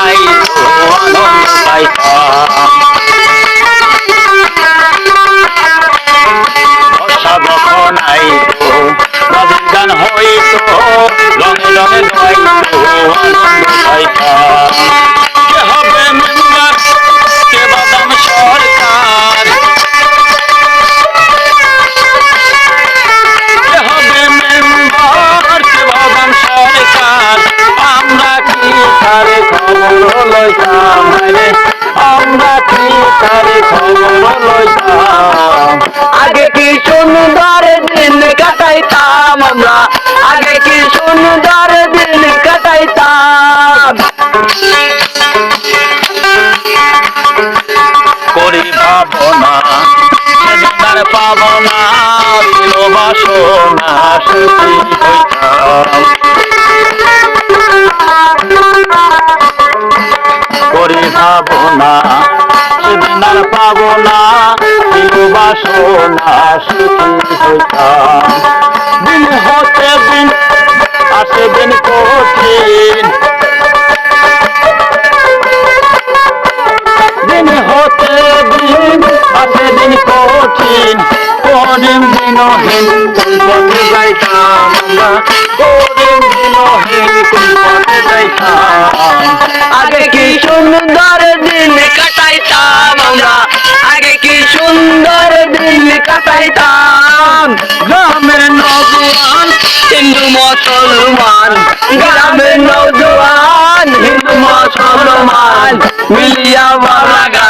রঙে গাইতো আনন্দ পাইতাম তার লইতাম আগে কি সুন্দর দিন কাটাইতাম আমরা? আগে কি সুন্দর দিন কাটাইতাম? করি ভাবনা সেদিন আর পাব বাসনা, সুখী হইতাম। কঠিন করিম দিনহীন কোন পথে যাইতাম আমরা করিম দিনহীন কোন পথে যাইতাম আগে কি সুন্দর দিন কাটাইতাম আমরা? আগে কি সুন্দর দিন কাটাইতাম? গ্রামের নজওয়ান, হিন্দু মুসলমান, গ্রামের নৌজওয়ান, হিন্দু মুসলমান, মিলিয়া গানার